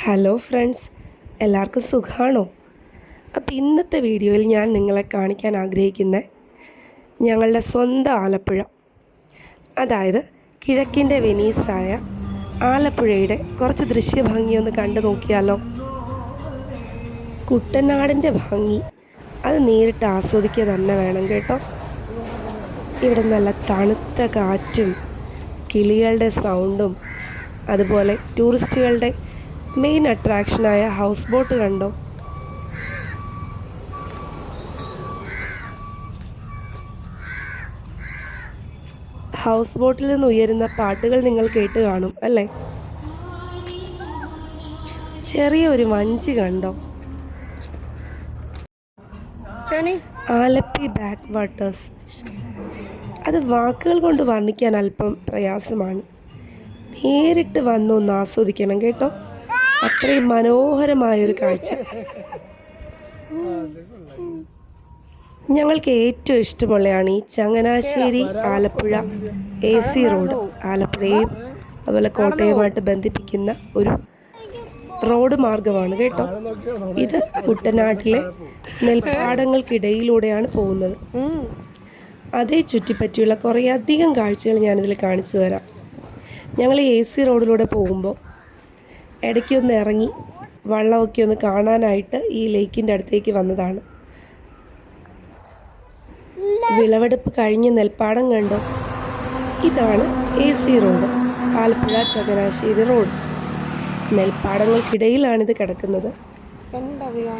Hello friends എല്ലാവർക്കും സുഖമാണോ അപ്പോൾ ഇന്നത്തെ വീഡിയോയിൽ ഞാൻ നിങ്ങളെ കാണിക്കാൻ ആഗ്രഹിക്കുന്ന ഞങ്ങളുടെ സ്വന്തം ആലപ്പുഴ അതായത് കിഴക്കിന്റെ വെനീസായ ആലപ്പുഴയുടെ കുറച്ച് ദൃശ്യഭംഗിയൊന്ന് കണ്ടു നോക്കിയാലോ? കുട്ടനാടിന്റെ ഭംഗി അത് നേരിട്ട് ആസ്വദിക്കുക തന്നെ വേണം കേട്ടോ. ഇവിടെ നല്ല തണുത്ത കാറ്റും കിളികളുടെ സൗണ്ടും അതുപോലെ ടൂറിസ്റ്റുകളുടെ മെയിൻ അട്രാക്ഷനായ ഹൗസ് ബോട്ട് കണ്ടോ? ഹൗസ് ബോട്ടിൽ നിന്ന് ഉയരുന്ന പാട്ടുകൾ നിങ്ങൾ കേട്ട് കാണും അല്ലേ? ചെറിയ ഒരു വഞ്ചി കണ്ടോ? ആലപ്പി ബാക്ക് വാട്ടേഴ്സ് അത് വാക്കുകൾ കൊണ്ട് വർണിക്കാൻ അല്പം പ്രയാസമാണ്. നേരിട്ട് വന്നൊന്ന് ആസ്വദിക്കണം കേട്ടോ. അത്രയും മനോഹരമായൊരു കാഴ്ച. ഞങ്ങൾക്ക് ഏറ്റവും ഇഷ്ടമുള്ളതാണ് ഈ Changanassery Alappuzha A C road ആലപ്പുഴയും അതുപോലെ കോട്ടയവുമായിട്ട് ബന്ധിപ്പിക്കുന്ന ഒരു റോഡ് മാർഗമാണ് കേട്ടോ. ഇത് കുട്ടനാട്ടിലെ നെൽപ്പാടങ്ങൾക്കിടയിലൂടെയാണ് പോകുന്നത്. അതേ ചുറ്റിപ്പറ്റിയുള്ള കുറേ അധികം കാഴ്ചകൾ ഞാനിതിൽ കാണിച്ചു തരാം. ഞങ്ങൾ എ സി റോഡിലൂടെ പോകുമ്പോൾ ഇടയ്ക്കൊന്ന് ഇറങ്ങി വള്ളമൊക്കെ ഒന്ന് കാണാനായിട്ട് ഈ ലേക്കിന്റെ അടുത്തേക്ക് വന്നതാണ്. വിളവെടുപ്പ് കഴിഞ്ഞ് നെൽപ്പാടം കണ്ടോ. ഇതാണ് A C road Alappuzha Changanassery road നെൽപ്പാടങ്ങൾക്കിടയിലാണിത് കിടക്കുന്നത്.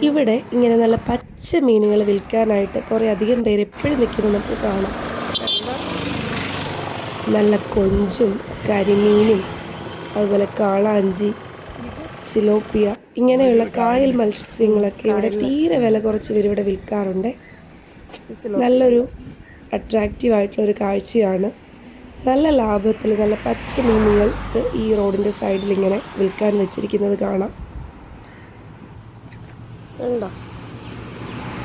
ഇവിടെ ഇങ്ങനെ നല്ല പച്ച മീനുകൾ വിൽക്കാനായിട്ട് കുറേ അധികം പേര് എപ്പോഴും നിൽക്കുന്നത് നമുക്ക് കാണാം. നല്ല കൊഞ്ചും കരിമീനും അതുപോലെ കാളാഞ്ചി സിലോപ്പിയ ഇങ്ങനെയുള്ള കായൽ മത്സ്യങ്ങളൊക്കെ ഇവിടെ തീരെ വില കുറച്ച് ഇവിടെ വിൽക്കാറുണ്ട്. നല്ലൊരു അട്രാക്റ്റീവ് ആയിട്ടുള്ള ഒരു കാഴ്ചയാണ്. നല്ല ലാഭത്തിൽ നല്ല പച്ച മീനുകൾക്ക് ഈ റോഡിന്റെ സൈഡിൽ ഇങ്ങനെ വിൽക്കാൻ വെച്ചിരിക്കുന്നത് കാണാം.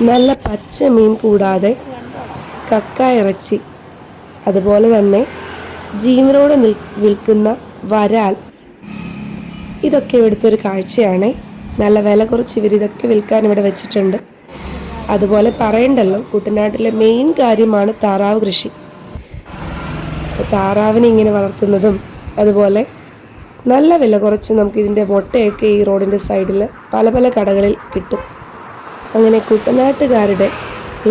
നല്ല പച്ച മീൻ കൂടാതെ കക്ക ഇറച്ചി അതുപോലെ തന്നെ ജീവനോടെ നിൽ വിൽക്കുന്ന വരാൽ ഇതൊക്കെ ഇവിടുത്തെ ഒരു കാഴ്ചയാണ്. നല്ല വില കുറച്ച് ഇവർ ഇതൊക്കെ വിൽക്കാൻ ഇവിടെ വെച്ചിട്ടുണ്ട്. അതുപോലെ പറയണ്ടല്ലോ കുട്ടനാട്ടിലെ മെയിൻ കാര്യമാണ് താറാവ് കൃഷി. താറാവിനെ ഇങ്ങനെ വളർത്തുന്നതും അതുപോലെ നല്ല വില കുറച്ച് നമുക്ക് ഇതിന്റെ മുട്ടയൊക്കെ ഈ റോഡിന്റെ സൈഡിൽ പല പല കടകളിൽ കിട്ടും. അങ്ങനെ കുട്ടനാട്ടുകാരുടെ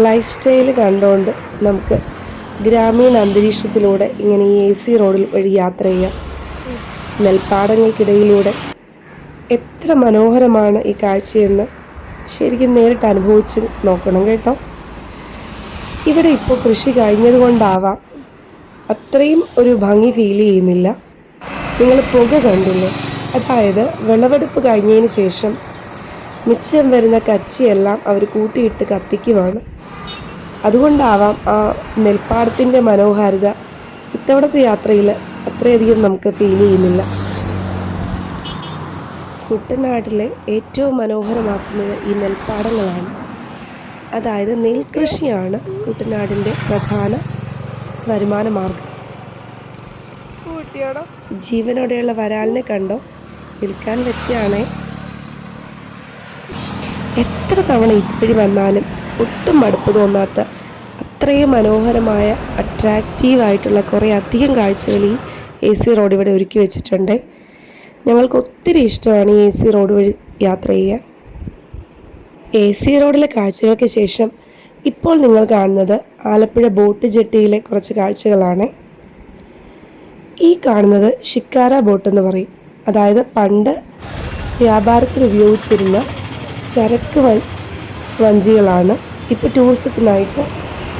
ലൈഫ് സ്റ്റൈൽ കണ്ടുകൊണ്ട് നമുക്ക് ഗ്രാമീണ അന്തരീക്ഷത്തിലൂടെ ഇങ്ങനെ ഈ എ സി റോഡിൽ വഴി യാത്ര ചെയ്യാം. നെൽപ്പാടങ്ങൾക്കിടയിലൂടെ എത്ര മനോഹരമാണ് ഈ കാഴ്ചയെന്ന് ശരിക്കും നേരിട്ട് അനുഭവിച്ച് നോക്കണം കേട്ടോ. ഇവിടെ ഇപ്പോൾ കൃഷി കഴിഞ്ഞതുകൊണ്ടാവാം അത്രയും ഒരു ഭംഗി ഫീൽ ചെയ്യുന്നില്ല. നിങ്ങൾ പുക കണ്ടില്ലേ? അതായത് വിളവെടുപ്പ് കഴിഞ്ഞതിന് ശേഷം മിച്ചം വരുന്ന കച്ചിയെല്ലാം അവർ കൂട്ടിയിട്ട് കത്തിക്കുവാണ്. അതുകൊണ്ടാവാം ആ നെൽപ്പാടത്തിന്റെ മനോഹാരിത ഇത്തവണത്തെ യാത്രയിൽ അത്രയധികം നമുക്ക് ഫീൽ ചെയ്യുന്നില്ല. കുട്ടനാട്ടിലെ ഏറ്റവും മനോഹരമാക്കുന്നത് ഈ നെൽപ്പാടങ്ങളാണ്. അതായത് നെൽകൃഷിയാണ് കുട്ടനാടിന്റെ പ്രധാന വരുമാന മാർഗം. ജീവനോടെയുള്ള വരാലിനെ കണ്ടോ? വിൽക്കാൻ വെച്ചാണേ എത്ര തവണ ഇതുവഴി വന്നാലും ഒട്ടും മടുപ്പ് തോന്നാത്ത അത്രയും മനോഹരമായ അട്രാക്റ്റീവായിട്ടുള്ള കുറേ അധികം കാഴ്ചകൾ ഈ എ സി റോഡ് ഇവിടെ ഒരുക്കി വെച്ചിട്ടുണ്ട്. ഞങ്ങൾക്ക് ഒത്തിരി ഇഷ്ടമാണ് ഈ എ സി റോഡ് വഴി യാത്ര ചെയ്യാൻ. എ സി റോഡിലെ കാഴ്ചകൾക്ക് ശേഷം ഇപ്പോൾ നിങ്ങൾ കാണുന്നത് ആലപ്പുഴ ബോട്ട് ജെട്ടിയിലെ കുറച്ച് കാഴ്ചകളാണ്. ഈ കാണുന്നത് ഷിക്കാര ബോട്ട് എന്ന് പറയും. അതായത് പണ്ട് വ്യാപാരത്തിന് ഉപയോഗിച്ചിരുന്ന ചരക്ക് വ വഞ്ചികളാണ്. ഇപ്പോൾ ടൂറിസത്തിനായിട്ട്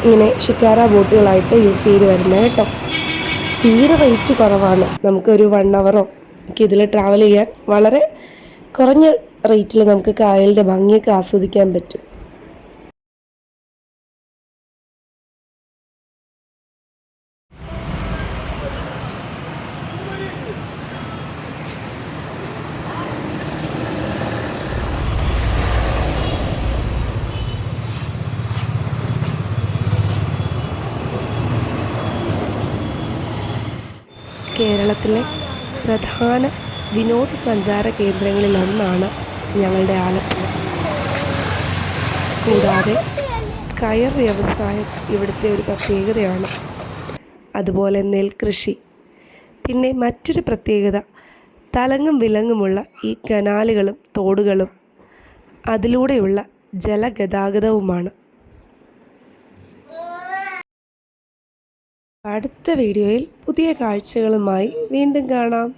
ഇങ്ങനെ ഷിക്കാര ബോട്ടുകളായിട്ട് യൂസ് ചെയ്ത് വരുന്നത് കേട്ടോ. തീരെ റേറ്റ് കുറവാണ്. നമുക്കൊരു വൺ അവറോ ഒക്കെ ഇതിൽ ട്രാവൽ ചെയ്യാൻ വളരെ കുറഞ്ഞ റേറ്റിൽ നമുക്ക് കായലിന്റെ ഭംഗിയൊക്കെ ആസ്വദിക്കാൻ പറ്റും. കേരളത്തിലെ പ്രധാന വിനോദസഞ്ചാര കേന്ദ്രങ്ങളിലൊന്നാണ് ഞങ്ങളുടെ ആലപ്പുഴ. കൂടാതെ കയർ വ്യവസായം ഇവിടുത്തെ ഒരു പ്രത്യേകതയാണ്. അതുപോലെ നെൽകൃഷി. പിന്നെ മറ്റൊരു പ്രത്യേകത തലങ്ങും വിലങ്ങുമുള്ള ഈ കനാലുകളും തോടുകളും അതിലൂടെയുള്ള ജലഗതാഗതവുമാണ്. അടുത്ത വീഡിയോയിൽ പുതിയ കാഴ്ചകളുമായി വീണ്ടും കാണാം.